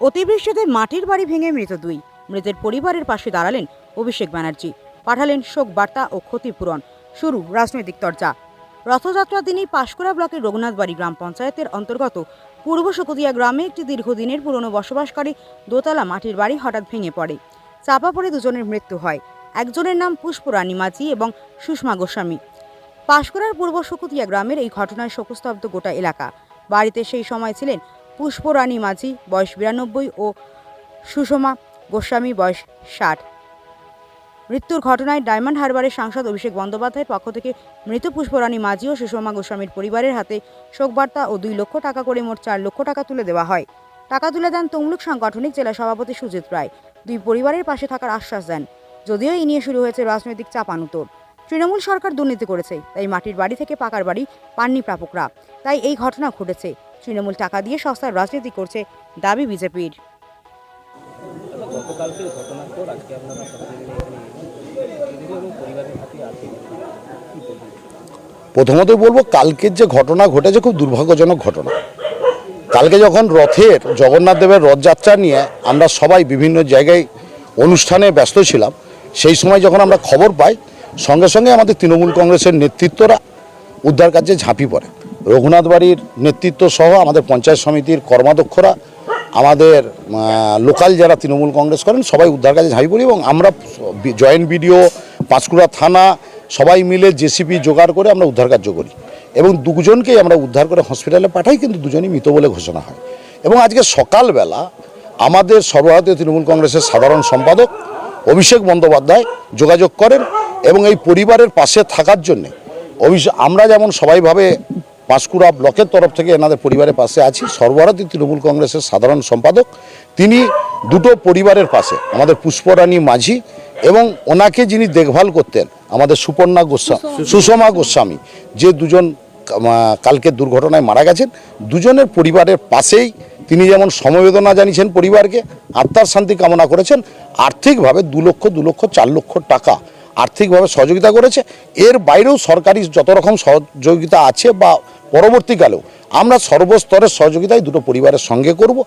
অতিবৃষ্টিতে মাটির বাড়ি ভেঙে মৃত দুই। মৃতের পরিবারের পাশে দাঁড়ালেন অভিষেক ব্যানার্জি। পাঠালেন শোক বার্তা ও ক্ষতিপূরণ। শুরু রাজনৈতিক চর্চা। রথযাত্রার দিনেই পাঁশকুড়া ব্লকের রঘুনাথবাড়ি গ্রাম পঞ্চায়েতের অন্তর্গত পূর্ব শকুতিয়া গ্রামে একটি দীর্ঘদিনের পুরনো বসবাসকারী দোতলা মাটির বাড়ি হঠাৎ ভেঙে পড়ে। চাপা পড়ে দুজনের মৃত্যু হয়। একজনের নাম পুষ্পরানী মাঝি এবং সুষমা গোস্বামী। পাঁশকুড়ার পূর্ব শকুতিয়া গ্রামের এই ঘটনায় শোকস্তব্ধ গোটা এলাকা। বাড়িতে সেই সময় ছিলেন পুষ্পরানী মাঝি, বয়স বিরানব্বই, ও সুষমা গোস্বামী, বয়স ষাট। মৃত্যুর ঘটনায় ডায়মন্ড হারবারের সাংসদ অভিষেক বন্দ্যোপাধ্যায়ের পক্ষ থেকে মৃত পুষ্পরানী মাঝি ও সুষমা গোস্বামীর পরিবারের হাতে শোকবার্তা ও দুই লক্ষ টাকা করে মোট চার লক্ষ টাকা তুলে দেওয়া হয়। টাকা তুলে দেন তমলুক সাংগঠনিক জেলা সভাপতি সুজিত রায়। দুই পরিবারের পাশে থাকার আশ্বাস দেন। যদিও এই নিয়ে শুরু হয়েছে রাজনৈতিক চাপানুতোর তৃণমূল সরকার দুর্নীতি করেছে, তাই মাটির বাড়ি থেকে পাকার বাড়ি পাননি প্রাপকরা। তাই এই ঘটনা ঘটেছে। তৃণমূল টাকা দিয়ে সস্তার রাজনীতি করছে দাবি বিজেপির। প্রথমত বলব কালকের যে ঘটনা ঘটেছে খুব দুর্ভাগ্যজনক ঘটনা। কালকে যখন রথের জগন্নাথ দেবের রথযাত্রা নিয়ে আমরা সবাই বিভিন্ন জায়গায় অনুষ্ঠানে ব্যস্ত ছিলাম সেই সময় যখন আমরা খবর পাই সঙ্গে সঙ্গে আমাদের তৃণমূল কংগ্রেসের নেতৃত্বরা উদ্ধার কার্যে ঝাঁপি পড়ে। রঘুনাথ বাড়ির নেতৃত্ব সহ আমাদের পঞ্চায়েত সমিতির কর্মাধ্যক্ষরা, আমাদের লোকাল যারা তৃণমূল কংগ্রেস করেন, সবাই উদ্ধার কাজে ঝাঁপি পড়ি এবং আমরা জয়েন্ট বিডিও পাঁশকুড়া থানা, সবাই মিলে জেসিপি জোগাড় করে আমরা উদ্ধার কার্য করি এবং দুজনকেই আমরা উদ্ধার করে হসপিটালে পাঠাই, কিন্তু দুজনই মৃত বলে ঘোষণা হয়। এবং আজকে সকালবেলা আমাদের সর্বভারতীয় তৃণমূল কংগ্রেসের সাধারণ সম্পাদক অভিষেক বন্দ্যোপাধ্যায় যোগাযোগ করেন এবং এই পরিবারের পাশে থাকার জন্যে অভিষেক আমরা যেমন সবাইভাবে পাঁশকুড়া ব্লকের তরফ থেকে এনাদের পরিবারের পাশে আছি। সর্বভারতীয় তৃণমূল কংগ্রেসের সাধারণ সম্পাদক তিনি দুটো পরিবারের পাশে আমাদের পুষ্পরানী মাঝি এবং ওনাকে যিনি দেখভাল করতেন আমাদের সুপর্ণা গোস্বামী সুষমা। গোস্বামী যে দুজন কালকে দুর্ঘটনায় মারা গেছেন দুজনের পরিবারের পাশেই তিনি যেমন সমবেদনা জানিয়েছেন পরিবারকে আত্মার শান্তি কামনা করেছেন আর্থিকভাবে দু লক্ষ দু লক্ষ চার লক্ষ টাকা আর্থিকভাবে সহযোগিতা করেছে। এর বাইরেও সরকারি যত রকম সহযোগিতা আছে বা পরবর্তীকালেও আমরা সর্বস্তরের সহযোগিতায় দুটো পরিবারের সঙ্গে করব।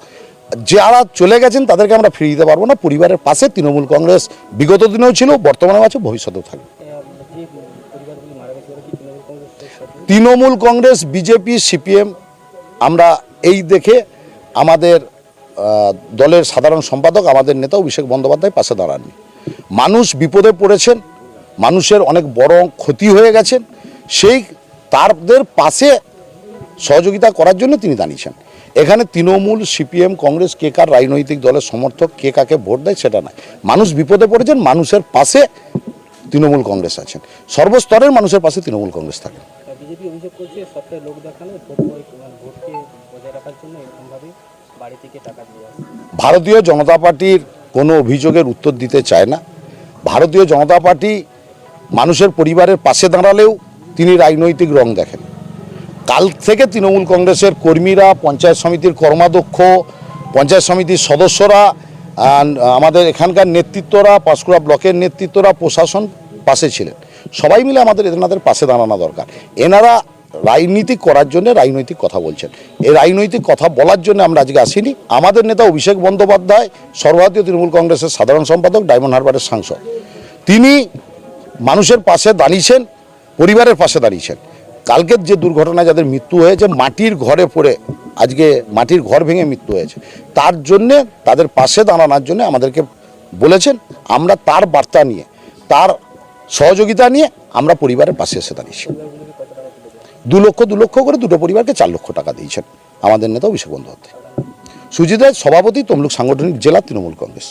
যারা চলে গেছেন তাদেরকে আমরা ফিরিয়ে দিতে পারব না। পরিবারের পাশে তৃণমূল কংগ্রেস বিগত দিনেও ছিল, বর্তমানেও আছে, ভবিষ্যতেও থাকবে। তৃণমূল কংগ্রেস, বিজেপি, সিপিএম, আমরা এই দেখে আমাদের দলের সাধারণ সম্পাদক, আমাদের নেতা অভিষেক বন্দ্যোপাধ্যায় পাশে দাঁড়াননি। মানুষ বিপদে পড়েছেন, মানুষের অনেক বড় ক্ষতি হয়ে গেছেন। সেই তাদের পাশে সহযোগিতা করার জন্য তিনি দাঁড়িয়েছেন এখানে তৃণমূল সিপিএম কংগ্রেস কে কার রাজনৈতিক দলের সমর্থক কে কাকে ভোট দেয় সেটা নয় মানুষ বিপদে পড়েছেন মানুষের পাশে তৃণমূল কংগ্রেস আছেন। সর্বস্তরের মানুষের পাশে তৃণমূল কংগ্রেস থাকেন বিজেপি অভিযোগ করছে সপ্তাহে লোক দেখানো ভোট প্রয়োগ- ভোটকে বজায় রাখার জন্য এরকমভাবে বাড়ি থেকে টাকা দিয়ে ভারতীয় জনতা পার্টির কোনো অভিযোগের উত্তর দিতে চায় না। ভারতীয় জনতা পার্টি মানুষের পরিবারের পাশে দাঁড়ালেও তিনি রাজনৈতিক রং দেখেন। কাল থেকে তৃণমূল কংগ্রেসের কর্মীরা, পঞ্চায়েত সমিতির কর্মাধ্যক্ষ, পঞ্চায়েত সমিতির সদস্যরা আমাদের এখানকার নেতৃত্বরা, পাঁশকুড়া ব্লকের নেতৃত্বরা, প্রশাসন পাশে ছিলেন। সবাই মিলে আমাদের এনাদের পাশে দাঁড়ানো দরকার। এনারা রাজনীতি করার জন্য রাজনৈতিক কথা বলছেন। এই রাজনৈতিক কথা বলার জন্য আমরা আজকে আসিনি। আমাদের নেতা অভিষেক বন্দ্যোপাধ্যায়, সর্বভারতীয় তৃণমূল কংগ্রেসের সাধারণ সম্পাদক, ডায়মন্ড হারবারের সাংসদ। তিনি মানুষের পাশে দাঁড়িয়েছেন, পরিবারের পাশে দাঁড়িয়েছেন। কালকের যে দুর্ঘটনায় যাদের মৃত্যু হয়েছে, মাটির ঘরে পড়ে, আজকে মাটির ঘর ভেঙে মৃত্যু হয়েছে, তার জন্যে, তাদের পাশে দাঁড়ানোর জন্য আমাদেরকে বলেছেন, আমরা তার বার্তা নিয়ে, তার সহযোগিতা নিয়ে আমরা পরিবারের পাশে এসে দাঁড়িয়েছি। দু লক্ষ দু লক্ষ করে দুটো পরিবারকে চার লক্ষ টাকা দিয়েছেন আমাদের নেতা অভিষেক বন্দ্যোপাধ্যায়। সুজিত সভাপতি, তমলুক সাংগঠনিক জেলা তৃণমূল কংগ্রেস।